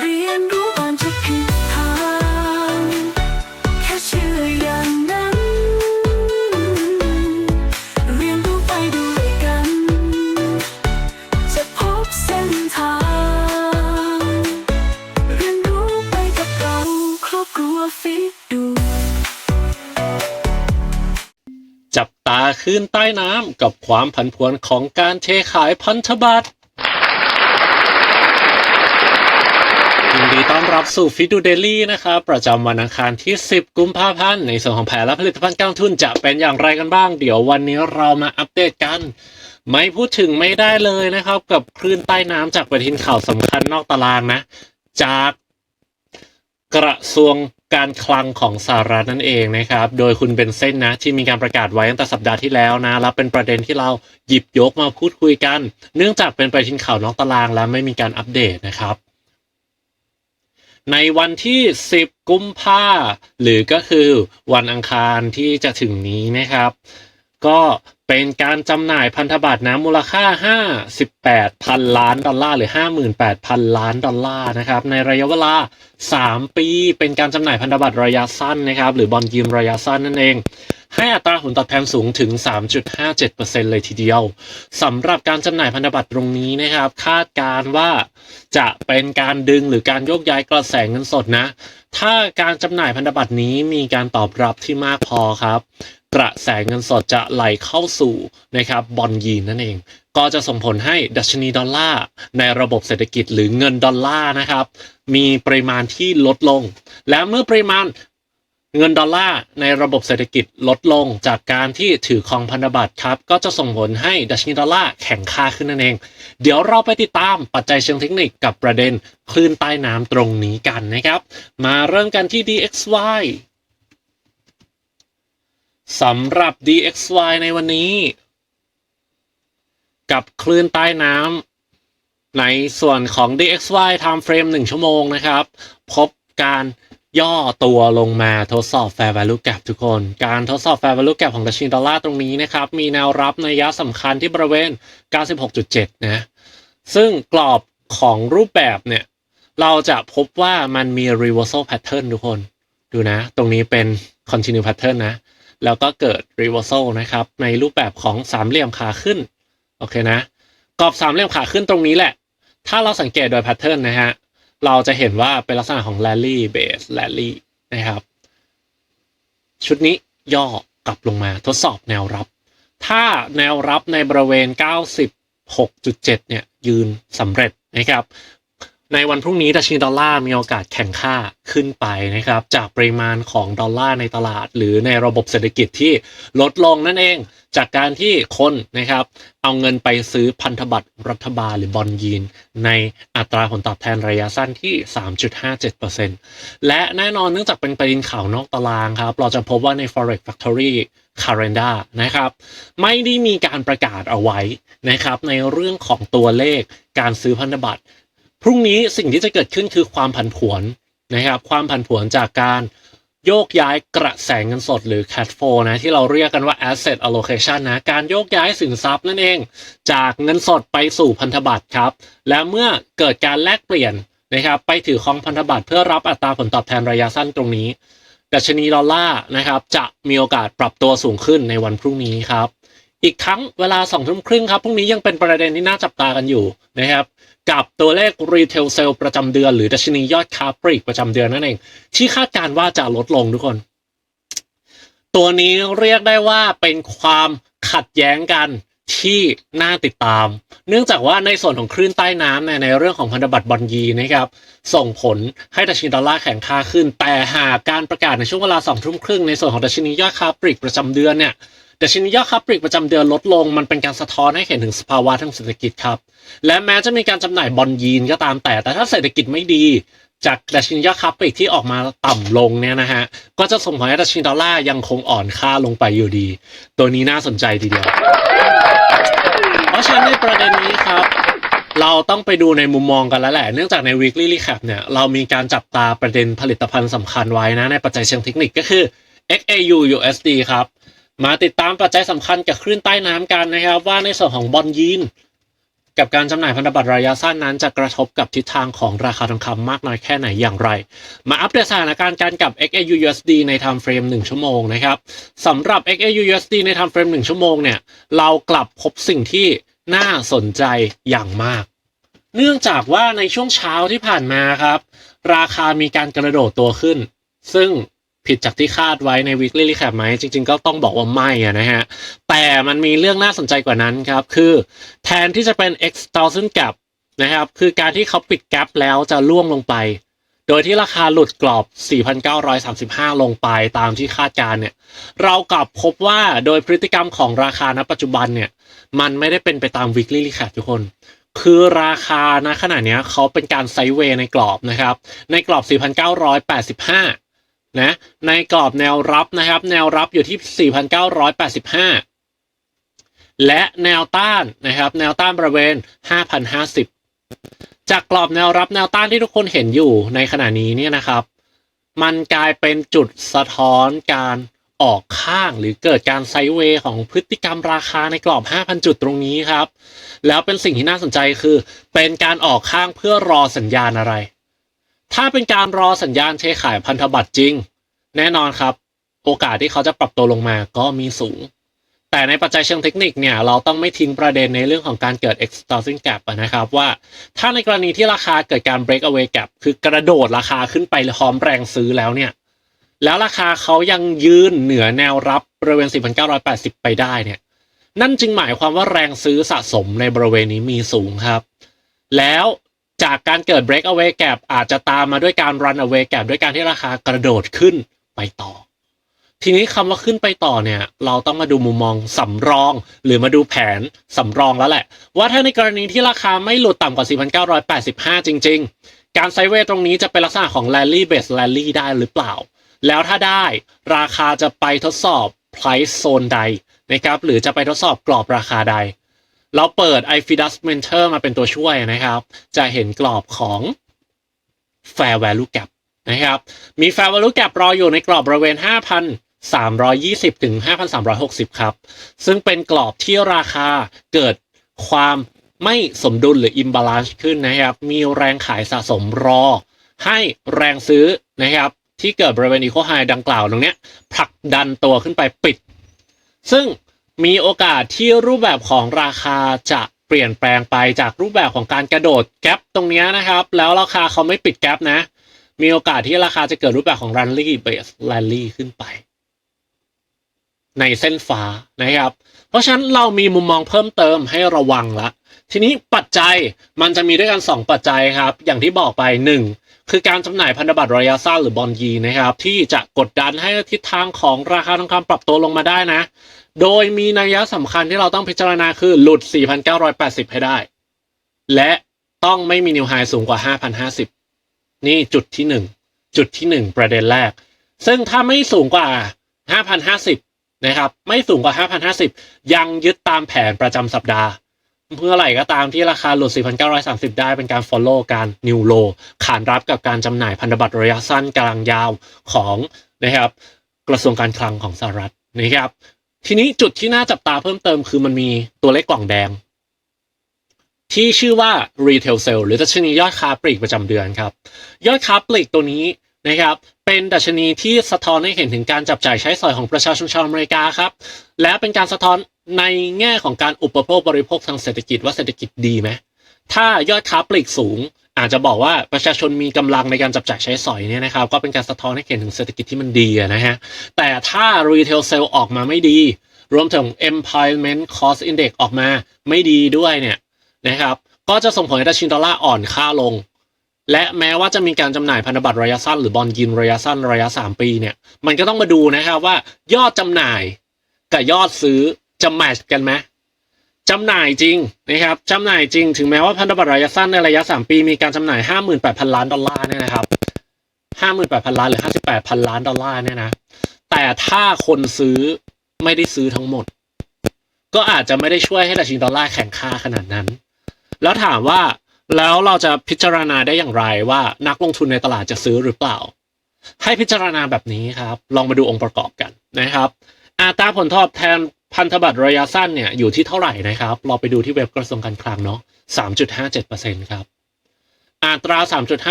เรียนรู้ก่อนจะผิดทางแค่เชื่ออย่างนั้น เรียนรู้ไปด้วยกัน จะพบเส้นทาง เรียนรู้ไปกับเราครอบครัวฟิตดู จับตาขึ้นใต้น้ำกับความผันผวนของการเทขายพันธบัตรยิน ดีต้อนรับสู่ฟิดูเดลี่นะครับ ประจำวันอังคารที่ 10 กุมภาพันธ์ในส่วนของแผนและผลิตภัณฑ์การลงทุนจะเป็นอย่างไรกันบ้าง เดี๋ยววันนี้เรามาอัปเดตกัน ไม่พูดถึงไม่ได้เลยนะครับ กับคลื่นใต้น้ำจากประทินข่าวสำคัญนอกตารางนะ จากกระทรวงการคลังของสหรัฐนั่นเองนะครับ โดยคุณเบนเซนนะ ที่มีการประกาศไว้ตั้งแต่สัปดาห์ที่แล้วนะ แล้วเป็นประเด็นที่เราหยิบยกมาพูดคุยกัน เนื่องจากเป็นประเด็นข่าวนอกตารางและไม่มีการอัปเดตนะครับ ในวันที่ 10 กุมภาหรือก็คือวันอังคารที่จะถึงนี้นะครับ ก็เป็นการจำหน่ายพันธบัตรนะมูลค่า 58พันล้านดอลลาร์หรือ 58,000 ล้านดอลลาร์นะครับในระยะเวลา 3 ปี เป็นการจำหน่ายพันธบัตรระยะสั้นนะครับหรือบอลยืมระยะสั้นนั่นเองให้อัตราผลตอบแทนสูงถึง 3.57%เลยทีเดียวสำหรับการจำหน่ายพันธบัตรตรงนี้นะครับ คาดการณ์ว่าจะเป็นการดึงหรือการโยกย้ายกระแสเงินสดนะ ถ้าการจำหน่ายพันธบัตรนี้มีการตอบรับที่มากพอครับ กระแสเงินสดจะไหลเข้าสู่นะครับบอลยีนนั่นเอง ก็จะส่งผลให้ดัชนีดอลลาร์ในระบบเศรษฐกิจหรือเงินดอลลาร์นะครับ มีปริมาณที่ลดลง และเมื่อปริมาณเงินดอลลาร์ในระบบเศรษฐกิจลดลงจากการที่ถือครองพันธบัตรครับ ก็จะส่งผลให้ดัชนีดอลลาร์แข็งค่าขึ้นนั่นเอง เดี๋ยวเราไปติดตามปัจจัยเชิงเทคนิคกับประเด็นคลื่นใต้น้ำตรงนี้กันนะครับ มาเริ่มกันที่ DXY สำหรับ DXY ในวันนี้ กับคลื่นใต้น้ำในส่วนของ DXY time frame 1 ชั่วโมงนะครับ พบการย่อตัวลงมาทดสอบ fair value gap ทุกคน การทดสอบ fair value gap ของดัชนีดอลลาร์ตรงนี้นะครับ มีแนวรับในยะสำคัญที่บริเวณ 96.7 นะ ซึ่งกรอบของรูปแบบเนี่ย เราจะพบว่ามันมี reversal pattern ทุกคน ดูนะ ตรงนี้เป็น continue pattern นะ แล้วก็เกิด reversal นะครับ ในรูปแบบของสามเหลี่ยมขาขึ้น โอเคนะ กรอบสามเหลี่ยมขาขึ้นตรงนี้แหละ ถ้าเราสังเกตโดย pattern นะฮะ เราจะเห็นว่าเป็นลักษณะของ rally base rally นะครับ ชุดนี้ย่อกลับลงมาทดสอบแนวรับ ถ้าแนวรับในบริเวณ 96.7 เนี่ยยืนสำเร็จนะครับ ในวันพรุ่งนี้ดัชนีดอลลาร์มีโอกาสแข่งค่าขึ้นไปนะครับ จากปริมาณของดอลลาร์ในตลาด หรือในระบบเศรษฐกิจที่ลดลงนั่นเอง จากการที่คนนะครับเอาเงินไปซื้อพันธบัตรรัฐบาลหรือบอลยีน ในอัตราผลตอบแทนระยะสั้นที่ 3.57%และแน่นอนเนื่องจากเป็นประเด็นข่าวนอกตารางครับ เราจะพบว่าใน forex factory calendar นะครับ ไม่ได้มีการประกาศเอาไว้นะครับ ในเรื่องของตัวเลขการซื้อพันธบัตร พรุ่งนี้สิ่งที่จะเกิดขึ้นคือความผันผวนนะครับ ความผันผวนจากการโยกย้ายกระแสเงินสดหรือ cash flow นะที่เราเรียกกันว่า asset allocation นะการโยกย้ายสินทรัพย์นั่นเอง จากเงินสดไปสู่พันธบัตรครับ และเมื่อเกิดการแลกเปลี่ยนนะครับไปถือครองพันธบัตรเพื่อรับอัตราผลตอบแทนระยะสั้นตรงนี้ดัชนีดอลลาร์นะครับจะมีโอกาสปรับตัวสูงขึ้นในวันพรุ่งนี้ครับ อีกครั้งเวลาสองทุ่มครึ่งครับพรุ่งนี้ยังเป็นประเด็นที่น่าจับตากันอยู่นะครับกับตัวเลข retail sale ประจำเดือน หรือดัชนียอดค้าปลีกประจำเดือนนั่นเอง ที่คาดการว่าจะลดลงทุกคน ตัวนี้เรียกได้ว่าเป็นความขัดแย้งกันที่น่าติดตาม เนื่องจากว่าในส่วนของคลื่นใต้น้ำเนี่ยในเรื่องของพันธบัตรบอลยีนะครับ ส่งผลให้ดัชนีดอลลาร์แข็งค่าขึ้น แต่หากการประกาศในช่วงเวลาสองทุ่มครึ่งในส่วนของดัชนียอดค้าปลีกประจำเดือนเนี่ย ดัชนียอดค้าปลีกประจำเดือนลดลงมันเป็นการสะท้อนให้เห็นถึงสภาวะทางเศรษฐกิจครับ และแม้จะมีการจำหน่ายบอลยีนก็ตามแต่ แต่ถ้าเศรษฐกิจไม่ดี จากดัชนียอดค้าปลีกที่ออกมาต่ำลงเนี่ยนะฮะก็จะส่งผลให้ดัชนีดอลลาร์ยังคงอ่อนค่าลงไปอยู่ดี ตัวนี้น่าสนใจทีเดียว เพราะฉะนั้นในประเด็นนี้ครับเราต้องไปดูในมุมมองกันแล้วแหละ เนื่องจากใน weekly recap เนี่ย เรามีการจับตาประเด็นผลิตภัณฑ์สำคัญไว้นะ ในปัจจัยเชิงเทคนิคก็คือ XAU USD ครับ มาติดตามปัจจัยสำคัญกับคลื่นใต้น้ำกันนะครับ ว่าในส่วนของบอลยีนกับการจำหน่ายพันธบัตรระยะสั้นนั้นจะกระทบกับทิศทางของราคาทองคำมากน้อยแค่ไหนอย่างไร มาอัปเดตสถานการณ์กันกับ XAU USD ใน time frame 1 ชั่วโมงนะครับสำหรับ XAU USD ใน time frame 1 ชั่วโมงเนี่ยเรากลับพบสิ่งที่น่าสนใจอย่างมาก เนื่องจากว่าในช่วงเช้าที่ผ่านมาครับ ราคามีการกระโดดตัวขึ้น ซึ่ง ผิดจากที่คาดไว้ใน weekly recap ไหมจริง ๆ ก็ต้องบอกว่าไม่ะนะฮะ แต่มันมีเรื่องน่าสนใจกว่านั้นครับ คือแทนที่จะเป็น x 1000 gap นะครับ คือการที่เขาปิด gap แล้วจะล่วงลงไป โดยที่ราคาหลุดกรอบ 4,935 ลงไปตามที่คาดการเนี่ย เรากลับพบว่าโดยพฤติกรรมของราคาณปัจจุบันเนี่ย มันไม่ได้เป็นไปตาม weekly recap ทุกคนคือราคาณขณะเนี้ยเขาเป็นการไซด์เวย์ในกรอบนะครับ ในกรอบ 4,985 นะในกรอบแนวรับนะครับ แนวรับอยู่ที่ 4,985 และแนวต้านนะครับ แนวต้านบริเวณ 5,050 จากกรอบแนวรับแนวต้านที่ทุกคนเห็นอยู่ในขณะนี้เนี่ยนะครับ มันกลายเป็นจุดสะท้อนการออกข้างหรือเกิดการไซเวย์ของพฤติกรรมราคาในกรอบ 5,000 จุดตรงนี้ครับ แล้วเป็นสิ่งที่น่าสนใจคือ เป็นการออกข้างเพื่อรอสัญญาณอะไร ถ้าเป็นการรอสัญญาณเทขายพันธบัตรจริง แน่นอนครับ โอกาสที่เขาจะปรับตัวลงมาก็มีสูง แต่ในปัจจัยเชิงเทคนิคเนี่ย เราต้องไม่ทิ้งประเด็นในเรื่องของการเกิด extortion gap นะครับว่า ถ้าในกรณีที่ราคาเกิดการ break away gap คือกระโดดราคาขึ้นไปพร้อมแรงซื้อแล้วเนี่ย แล้วราคาเขายังยืนเหนือแนวรับบริเวณ 4,980 ไปได้เนี่ย นั่นจึงหมายความว่าแรงซื้อสะสมในบริเวณนี้มีสูงครับ แล้ว จากการเกิด break away gap อาจจะตามมาด้วยการ run away gap ด้วยการที่ราคากระโดดขึ้นไปต่อ ทีนี้คำว่าขึ้นไปต่อเนี่ย เราต้องมาดูมุมมองสำรอง หรือมาดูแผนสำรองแล้วแหละ ว่าถ้าในกรณีที่ราคาไม่หลุดต่ำกว่า 4,985 จริง ๆ การไซเวย์ตรงนี้จะเป็นลักษณะของ rally base rally ได้หรือเปล่า แล้วถ้าได้ราคาจะไปทดสอบ price zone ใดนะครับหรือจะไปทดสอบกรอบราคาใด เราเปิด i f i d u s Mentor มาเป็นตัวช่วยนะครับ จะเห็นกรอบของ Fair Value Gap นะครับ มี Fair Value Gap รออยู่ในกรอบบริเวณ 5,320 ถึง 5,360 ครับ ซึ่งเป็นกรอบที่ราคาเกิดความไม่สมดุลหรือ imbalance ขึ้นนะครับ มีแรงขายสะสมรอ ให้แรงซื้อนะครับ ที่เกิดบริเวณ Eco High ดังกล่าวตรงนี้ผลักดันตัวขึ้นไปปิด ซึ่ง มีโอกาสที่รูปแบบของราคาจะเปลี่ยนแปลงไปจากรูปแบบของการกระโดดแกลบตรงนี้นะครับ แล้วราคาเขาไม่ปิดแกลบนะ มีโอกาสที่ราคาจะเกิดรูปแบบของ rally base rally ขึ้นไป ในเส้นฟ้านะครับ เพราะฉะนั้นเรามีมุมมองเพิ่มเติมให้ระวังละทีนี้ปัจจัยมันจะมีด้วยกัน 2 ปัจจัยครับ อย่างที่บอกไป 1 คือการจำหน่ายพันธบัตรระยะสั้นหรือบอลยีนะครับ ที่จะกดดันให้ทิศทางของราคาทองคำปรับตัวลงมาได้นะ โดยมีนัยสำคัญที่เราต้องพิจารณาคือหลุด 4,980 ให้ได้ และต้องไม่มีนิวไฮสูงกว่า 5,050 นี่จุดที่ 1 จุดที่ 1 ประเด็นแรก ซึ่งถ้าไม่สูงกว่า 5,050 นะครับ ไม่สูงกว่า 5,050 ยังยึดตามแผนประจำสัปดาห์ เมื่อไหร่ก็ตามที่ราคาหลุด 4,930 ได้เป็นการ follow การนิวโลขานรับกับการจำหน่ายพันธบัตรระยะสั้นกลางยาวของนะครับกระทรวงการคลังของสหรัฐนะครับ ทีนี้จุดที่น่าจับตาเพิ่มเติมคือมันมีตัวเลขกล่องแดง ที่ชื่อว่า retail sale หรือดัชนียอดค้าปลีกประจำเดือนครับ ยอดค้าปลีกตัวนี้ นะครับเป็นดัชนีที่สะท้อนให้เห็นถึงการจับจ่ายใช้สอยของประชาชนชาวอเมริกาครับ และเป็นการสะท้อนในแง่ของการอุปโภคบริโภคทางเศรษฐกิจว่าเศรษฐกิจดีไหมถ้ายอดค้าปลีกสูง อาจจะบอกว่าประชาชนมีกำลังในการจับจ่ายใช้สอยเนี่ยนะครับ ก็เป็นการสะท้อนให้เห็นถึงเศรษฐกิจที่มันดีนะฮะแต่ถ้า retail sale ออกมาไม่ดี รวมถึง employment cost index ออกมาไม่ดีด้วยเนี่ยนะครับก็จะส่งผลให้ดัชนีดอลลาร์อ่อนค่าลง และแม้ว่าจะมีการจำหน่ายพันธบัตรระยะสั้นหรือบอลยินระยะสั้นระยะ 3 ปีเนี่ย มันก็ต้องมาดูนะครับว่ายอดจำหน่ายกับยอดซื้อจะแมทช์กันไหมจำหน่ายจริงนะครับจำหน่ายจริง ถึงแม้ว่าพันธบัตรระยะสั้นในระยะ 3 ปีมีการจำหน่าย 58,000 ล้านดอลลาร์เนี่ยนะครับ58,000 ล้านหรือ 58,000 ล้านดอลลาร์เนี่ยนะแต่ถ้าคนซื้อไม่ได้ซื้อทั้งหมด ก็อาจจะไม่ได้ช่วยให้ดัชนีดอลลาร์แข็งค่าขนาดนั้น แล้วถามว่า แล้วเราจะพิจารณาได้อย่างไรว่านักลงทุนในตลาดจะซื้อหรือเปล่า ให้พิจารณาแบบนี้ครับ ลองมาดูองค์ประกอบกันนะครับ อัตราผลตอบแทนพันธบัตรระยะสั้นเนี่ยอยู่ที่เท่าไหร่นะครับ เราไปดูที่เว็บกระทรวงการคลังเนาะ3.57%ครับ อัตรา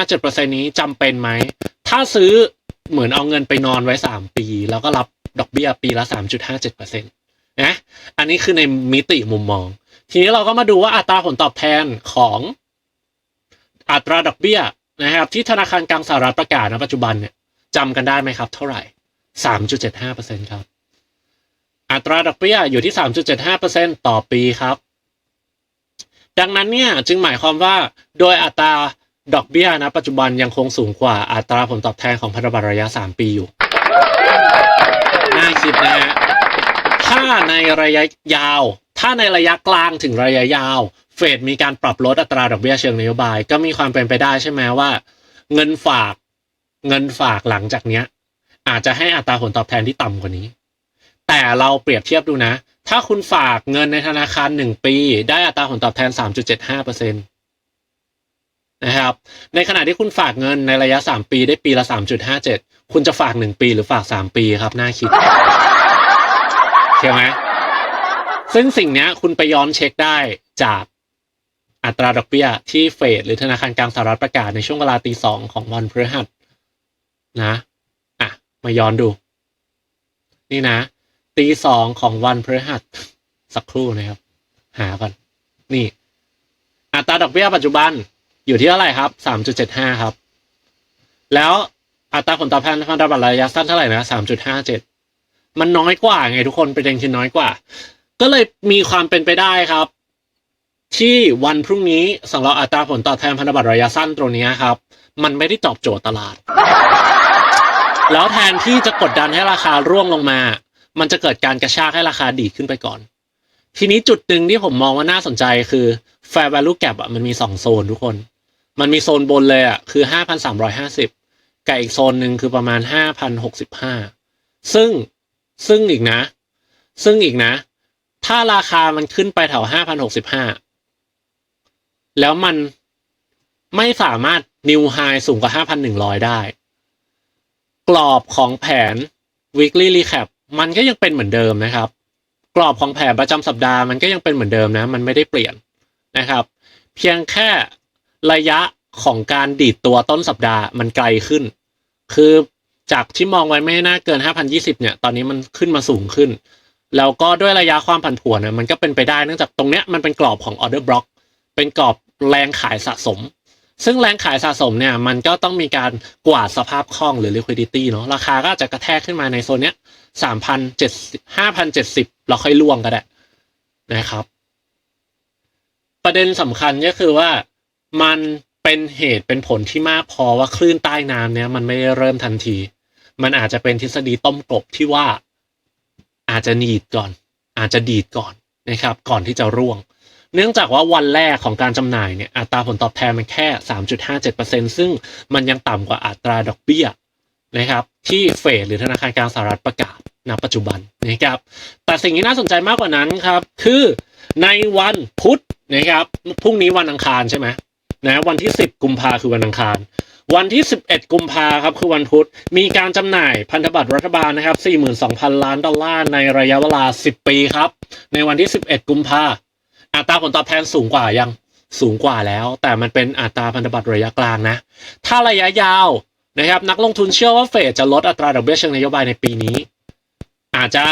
3.57%นี้จำเป็นไหม ถ้าซื้อเหมือนเอาเงินไปนอนไว้ 3 ปี แล้วก็รับดอกเบี้ยปีละ 3.57%นะ อันนี้คือในมิติมุมมอง ทีนี้เราก็มาดูว่าอัตราผลตอบแทนของ อัตราดอกเบี้ยนะครับที่ธนาคารกลางสหรัฐประกาศณปัจจุบันเนี่ยจำกันได้ไหมครับ เท่าไหร่ 3.75%ครับ อัตราดอกเบี้ยอยู่ที่ 3.75%ต่อปีครับ ดังนั้นเนี่ยจึงหมายความว่าโดยอัตราดอกเบี้ยนะปัจจุบันยังคงสูงกว่าอัตราผลตอบแทนของพันธบัตรระยะ 3 ปีอยู่ น่าคิดนะฮะถ้าในระยะยาว ถ้าในระยะกลางถึงระยะยาว เฟดมีการปรับลดอัตราดอกเบี้ยเชิงนโยบาย ก็มีความเป็นไปได้ใช่ไหมว่า เงินฝากเงินฝากหลังจากเนี้ย อาจจะให้อัตราผลตอบแทนที่ต่ำกว่านี้ แต่เราเปรียบเทียบดูนะ ถ้าคุณฝากเงินในธนาคารหนึ่งปี ได้อัตราผลตอบแทน 3.75เปอร์เซ็นตนะครับ ในขณะที่คุณฝากเงินในระยะ 3 ปีได้ปีละ 3.57 คุณจะฝาก 1 ปีหรือฝาก 3 ปีครับ น่าคิดใช่ไหม ซึ่งสิ่งนี้คุณไปย้อนเช็คได้จากอัตราดอกเบี้ยที่เฟดหรือธนาคารกลางสหรัฐประกาศในช่วงเวลาตีสองของวันพฤหัสนะอะมาย้อนดู นี่นะตีสองของวันพฤหัสสักครู่นะครับ หาก่อน นี่ อัตราดอกเบี้ยปัจจุบันอยู่ที่เท่าไหร่ครับสามจุดเจ็ดห้าครับ แล้วอัตราผลตอบแทนพันธบัตรระยะสั้นเท่าไหร่นะสามจุดห้าเจ็ดมันน้อยกว่าไงทุกคนประเด็นคือน้อยกว่า ก็เลยมีความเป็นไปได้ครับ ที่วันพรุ่งนี้สำหรับอัตราผลตอบแทนพันธบัตรระยะสั้นตรงนี้ครับ มันไม่ได้ตอบโจทย์ตลาด แล้วแทนที่จะกดดันให้ราคาร่วงลงมา มันจะเกิดการกระชากให้ราคาดีขึ้นไปก่อน ทีนี้จุดหนึ่งที่ผมมองว่าน่าสนใจคือ fair value gap อะมันมีสองโซนทุกคน มันมีโซนบนเลยอะคือห้าพันสามร้อยห้าสิบกับอีกโซนหนึ่งคือประมาณห้าพันหกสิบห้าซึ่งซึ่งอีกนะ ซึ่งอีกนะ ถ้าราคามันขึ้นไปแถวห้าพันหกสิบห้าแล้วมันไม่สามารถ new high สูงกว่าห้าพันหนึ่งร้อยได้ กรอบของแผน weekly recap มันก็ยังเป็นเหมือนเดิมนะครับ กรอบของแผนประจำสัปดาห์มันก็ยังเป็นเหมือนเดิมนะ มันไม่ได้เปลี่ยนนะครับ เพียงแค่ระยะของการดีดตัวต้นสัปดาห์มันไกลขึ้น คือจากที่มองไว้ไม่น่าเกิน 5,020 เนี่ย ตอนนี้มันขึ้นมาสูงขึ้น แล้วก็ด้วยระยะความผันผวนนะมันก็เป็นไปได้เนื่องจากตรงเนี้ยมันเป็นกรอบของออเดอร์บล็อกเป็นกรอบแรงขายสะสม ซึ่งแรงขายสะสมเนี่ยมันก็ต้องมีการกวาดสภาพคล่องหรือ liquidity เนาะราคาก็จจะกระแทกขึ้นมาในโซนเนี้ยสามพันเจ็ดห้าพันเจ็ดสิบเราค่อยล่วงก็ได้นะครับ ประเด็นสำคัญก็คือว่ามันเป็นเหตุเป็นผลที่มากพอว่าคลื่นใต้น้ำเนี้ยมันไม่ได้เริ่มทันที มันอาจจะเป็นทฤษฎีต้มกบที่ว่า อาจจะดีดก่อน อาจจะดีดก่อนนะครับ ก่อนที่จะร่วง เนื่องจากว่าวันแรกของการจำหน่ายเนี่ยอัตราผลตอบแทนมันแค่ 3.57%ซึ่งมันยังต่ำกว่าอัตราดอกเบี้ยนะครับที่เฟดหรือธนาคารกลางสหรัฐประกาศณปัจจุบันนะครับ แต่สิ่งที่น่าสนใจมากกว่านั้นครับ คือในวันพุธนะครับพรุ่งนี้วันอังคารใช่ไหมนะวันที่ 10 กุมภาคือวันอังคาร วันที่ 11 กุมภาครับคือวันพุธ มีการจำหน่ายพันธบัตรรัฐบาลนะครับ 42,000 ล้านดอลลาร์ในระยะเวลา 10 ปีครับ ในวันที่ 11 กุมภาอัตราผลตอบแทนสูงกว่ายังสูงกว่าแล้ว แต่มันเป็นอัตราพันธบัตรระยะกลางนะ ถ้าระยะยาวนะครับนักลงทุนเชื่อว่าเฟดจะลดอัตราดอกเบี้ยเชิงนโยบายในปีนี้ อาจจะ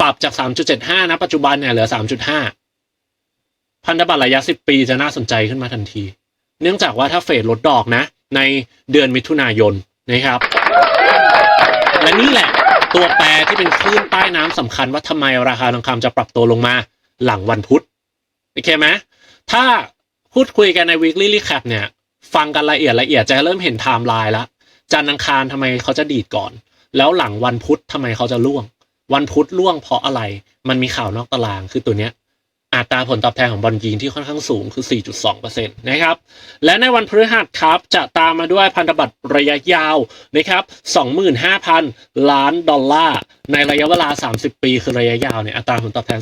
ปรับจาก 3.75 นะปัจจุบันเนี่ยเหลือ 3.5 พันธบัตรระยะ 10 ปีจะน่าสนใจขึ้นมาทันที เนื่องจากว่าถ้าเฟดลดดอกนะ ในเดือนมิถุนายนนะครับ และนี่แหละตัวแปรที่เป็นคลื่นใต้น้ำสำคัญว่าทำไมราคาทองคำจะปรับตัวลงมาหลังวันพุธโอเคไหมถ้าพูดคุยกันใน weekly recap เนี่ย ฟังกันละเอียดละเอียดจะเริ่มเห็นไทม์ไลน์ละจันทร์อังคารทำไมเขาจะดีดก่อน แล้วหลังวันพุธทำไมเขาจะล่วง วันพุธล่วงเพราะอะไร มันมีข่าวนอกตารางคือตัวเนี้ย อัตราผลตอบแทนของบอลยีนที่ค่อนข้างสูงคือ 4.2%นะครับ และในวันพฤหัสครับ จะตามมาด้วยพันธบัตรระยะยาวนะครับ 25,000 ล้านดอลลาร์ ในระยะเวลา 30 ปีคือระยะยาวเนี่ยอัตราผลตอบแทน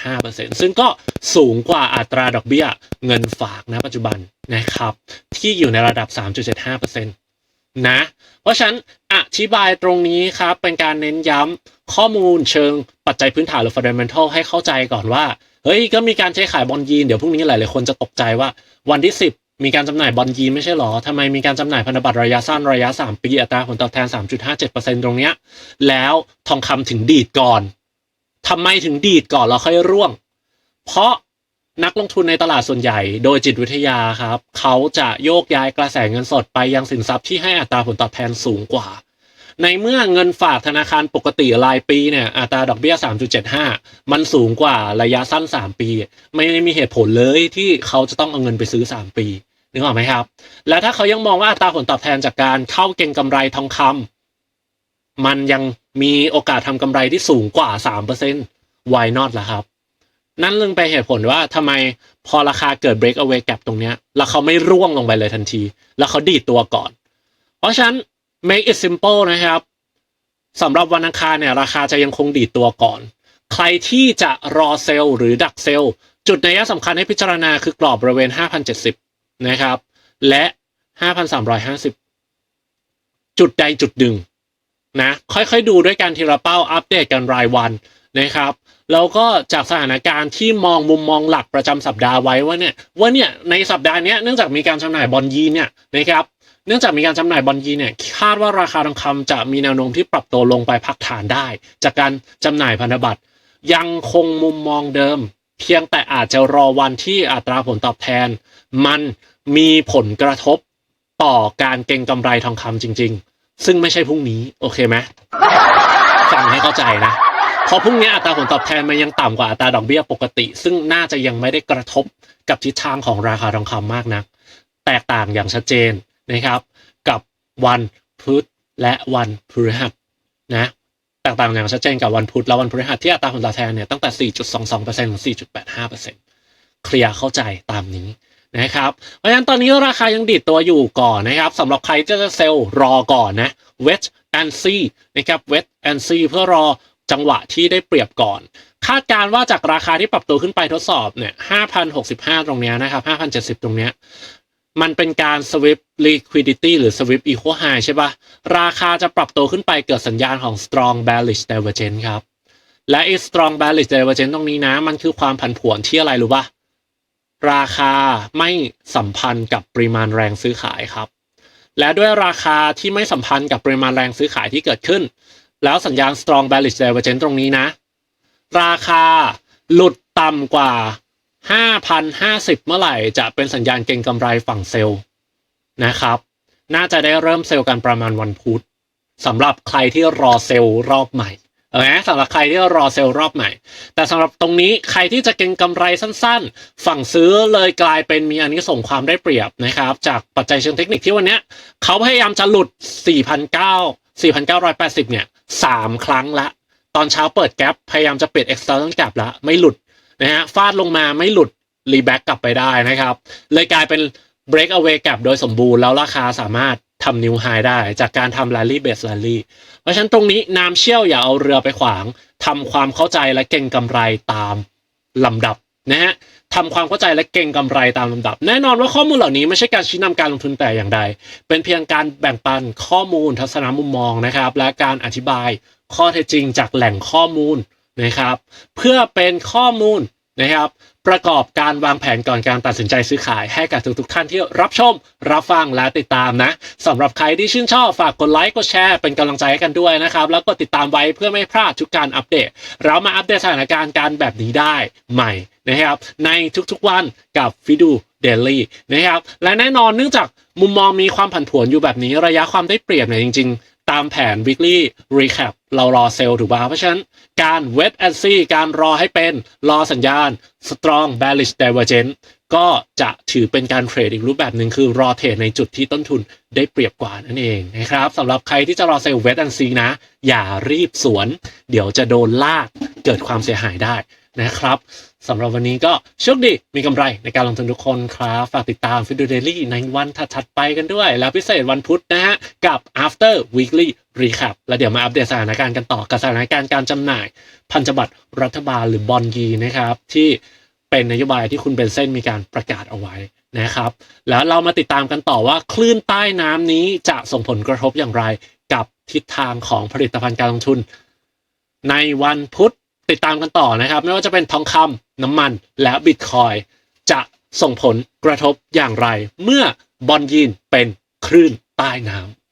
4.85%ซึ่งก็สูงกว่าอัตราดอกเบี้ยเงินฝากนะปัจจุบันนะครับ ที่อยู่ในระดับ 3.75%นนะเพราะฉะนั้นอธิบายตรงนี้ครับ เป็นการเน้นย้ำข้อมูลเชิงปัจจัยพื้นฐานหรือ fundamental ให้เข้าใจก่อนว่า เฮ้ยก็มีการใช้ขายบอลยีนเดี๋ยวพรุ่งนี้หลายๆคนจะตกใจว่าวันที่ 10 มีการจำหน่ายบอลยีนไม่ใช่หรอทำไมมีการจำหน่ายพันธบัตรระยะสั้นระยะ 3 ปีอัตราผลตอบแทน 3.57%ตรงเนี้ยแล้วทองคำถึงดีดก่อนทำไมถึงดีดก่อนแล้วค่อยร่วง เพราะนักลงทุนในตลาดส่วนใหญ่โดยจิตวิทยาครับ เขาจะโยกย้ายกระแสเงินสดไปยังสินทรัพย์ที่ให้อัตราผลตอบแทนสูงกว่า ในเมื่อเงินฝากธนาคารปกติรายปีเนี่ยอัตราดอกเบี้ย 3.75 มันสูงกว่าระยะสั้น 3 ปี ไม่มีเหตุผลเลยที่เขาจะต้องเอาเงินไปซื้อ 3 ปีนึกออกไหมครับ และถ้าเขายังมองว่าอัตราผลตอบแทนจากการเข้าเก็งกำไรทองคำมันยังมีโอกาสทำกำไรที่สูงกว่า 3% why not ล่ะครับ นั่นลึงไปเหตุผลว่าทำไมพอราคาเกิด break away gap ตรงเนี้ยแล้วเขาไม่ร่วงลงไปเลยทันที แล้วเขาดีดตัวก่อน เพราะฉะนั้น make it simple นะครับสำหรับวันอังคารเนี่ยราคาจะยังคงดีดตัวก่อน ใครที่จะรอเซลล์หรือดักเซลล์จุดในัยสำคัญให้พิจารณาคือกรอบบริเวณ 5,070 นะครับ และ 5,350 จุดใดจุดหนึ่งนะค่อยๆดูด้วยการทีละเป้าอัปเดตกันรายวันนะครับแล้วก็จากสถานการณ์ที่มองมุมมองหลักประจำสัปดาห์ไว้ว่าเนี่ยว่าเนี่ยในสัปดาห์นี้เนื่องจากมีการจำหน่ายบอลยีเนี่ยนะครับ เนื่องจากมีการจำหน่ายบอลยีเนี่ยคาดว่าราคาทองคำจะมีแนวโน้มที่ปรับตัวลงไปพักฐานได้ จากการจำหน่ายพันธบัตรยังคงมุมมองเดิม เพียงแต่อาจจะรอวันที่อัตราผลตอบแทน มันมีผลกระทบต่อการเก็งกำไรทองคำจริง ๆ ซึ่งไม่ใช่พรุ่งนี้ โอเคไหมฟังให้เข้าใจนะเพราะพรุ่งนี้อัตราผลตอบแทนมันยังต่ำกว่าอัตราดอกเบี้ยปกติ ซึ่งน่าจะยังไม่ได้กระทบกับทิศทางของราคาทองคำมากนัก แตกต่างอย่างชัดเจน นะครับ กับวันพุธและวันพฤหัสนะแตกต่างอย่างชัดเจนกับวันพุธและวันพฤหัสที่อัตราผลตอบแทนเนี่ยตั้งแต่ 4.22%ถึง 4.85%เคลียร์เข้าใจตามนี้นะครับ เพราะฉะนั้นตอนนี้ราคายังดีดตัวอยู่ก่อนนะครับสำหรับใครที่จะเซลล์รอก่อนนะ wait and see นะครับ wait and see เพื่อรอจังหวะที่ได้เปรียบก่อน คาดการณ์ว่าจากราคาที่ปรับตัวขึ้นไปทดสอบเนี่ย 5,065 ตรงเนี้ยนะครับ 5,070 ตรงเนี้ย มันเป็นการ swip liquidity หรือ swip equal high ใช่ปะราคาจะปรับตัวขึ้นไปเกิดสัญญาณของ strong bearish divergence ครับ และไอ้ strong bearish divergence ตรงนี้นะ มันคือความผันผวนที่อะไรรู้ปะราคาไม่สัมพันธ์กับปริมาณแรงซื้อขายครับ และด้วยราคาที่ไม่สัมพันธ์กับปริมาณแรงซื้อขายที่เกิดขึ้น แล้วสัญญาณ strong bearish divergence ตรงนี้นะ ราคาหลุดต่ำกว่า 5,050 เมื่อไหร่จะเป็นสัญญาณเก็งกำไรฝั่งเซลล์นะครับ น่าจะได้เริ่มเซลล์กันประมาณวันพุธสำหรับใครที่รอเซลล์รอบใหม่เออสำหรับใครที่รอเซลล์รอบใหม่ แต่สำหรับตรงนี้ใครที่จะเก็งกำไรสั้นๆ ฝั่งซื้อเลยกลายเป็นมีอันนี้ส่งความได้เปรียบนะครับ จากปัจจัยเชิงเทคนิคที่วันนี้เขาพยายามจะหลุด 4,900 4,980 เนี่ยสามครั้งละ ตอนเช้าเปิดแกลบพยายามจะปิด external gap ละไม่หลุด นะฮะฟาดลงมาไม่หลุดรีแบ็กกลับไปได้นะครับ เลยกลายเป็น break away gap โดยสมบูรณ์แล้วราคาสามารถทำนิวไฮได้จากการทำ rally base rally เพราะฉะนั้นตรงนี้น้ำเชี่ยวอย่าเอาเรือไปขวางทำความเข้าใจและเก่งกำไรตามลำดับนะฮะทำความเข้าใจและเก่งกำไรตามลำดับ แน่นอนว่าข้อมูลเหล่านี้ไม่ใช่การชี้นำการลงทุนแต่อย่างใด เป็นเพียงการแบ่งปันข้อมูลทัศนมุมมองนะครับ และการอธิบายข้อเท็จจริงจากแหล่งข้อมูล นะครับ เพื่อเป็นข้อมูลนะครับ ประกอบการวางแผนก่อนการตัดสินใจซื้อขายให้กับทุกๆท่านที่รับชม รับฟังและติดตามนะสำหรับใครที่ชื่นชอบฝากกดไลค์กดแชร์เป็นกำลังใจให้กันด้วยนะครับ แล้วกดติดตามไว้เพื่อไม่พลาดทุกการอัปเดต เรามาอัปเดตสถานการณ์การแบบนี้ได้ใหม่นะครับ ในทุกๆวันกับฟิดูเดลี่นะครับ และแน่นอนเนื่องจากมุมมองมีความผันผวนอยู่แบบนี้ระยะความได้เปรียบเนี่ยจริง ๆ ตามแผน weekly recap เรารอเซลล์ถูกป่ะเพราะฉะนั้นการ wait and see การรอให้เป็นรอสัญญาณ strong bearish divergence ก็จะถือเป็นการเทรดอีกรูปแบบหนึ่งคือรอเทรดในจุดที่ต้นทุนได้เปรียบกว่านั่นเองนะครับสำหรับใครที่จะรอเซลล์ wait and see นะ อย่ารีบสวน เดี๋ยวจะโดนลากเกิดความเสียหายได้นะครับสำหรับวันนี้ก็โชคดีมีกำไรในการลงทุนทุกคนครับ ฝากติดตาม f i d o Daily ในวันถัดๆไปกันด้วย แล้วพิเศษวันพุธนะฮะ กับ after weekly recap แล้วเดี๋ยวมาอัปเดตสถานการณ์กันต่อกับสถานการณ์การจำหน่าย พันธบัตรรัฐบาลหรือบอลยีนะครับ ที่เป็นนโยบายที่คุณเบนเซนมีการประกาศเอาไว้นะครับ แล้วเรามาติดตามกันต่อว่าคลื่นใต้น้ำนี้จะส่งผลกระทบอย่างไรกับทิศทางของผลิตภัณฑ์การลงทุน ในวันพุธติดตามกันต่อนะครับ ไม่ว่าจะเป็นทองคำน้ำมันและบิตคอยจะส่งผลกระทบอย่างไร เมื่อบอลยีนเป็นคลื่นใต้น้ำ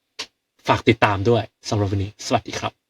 ฝากติดตามด้วยสำหรับวันนี้ สวัสดีครับ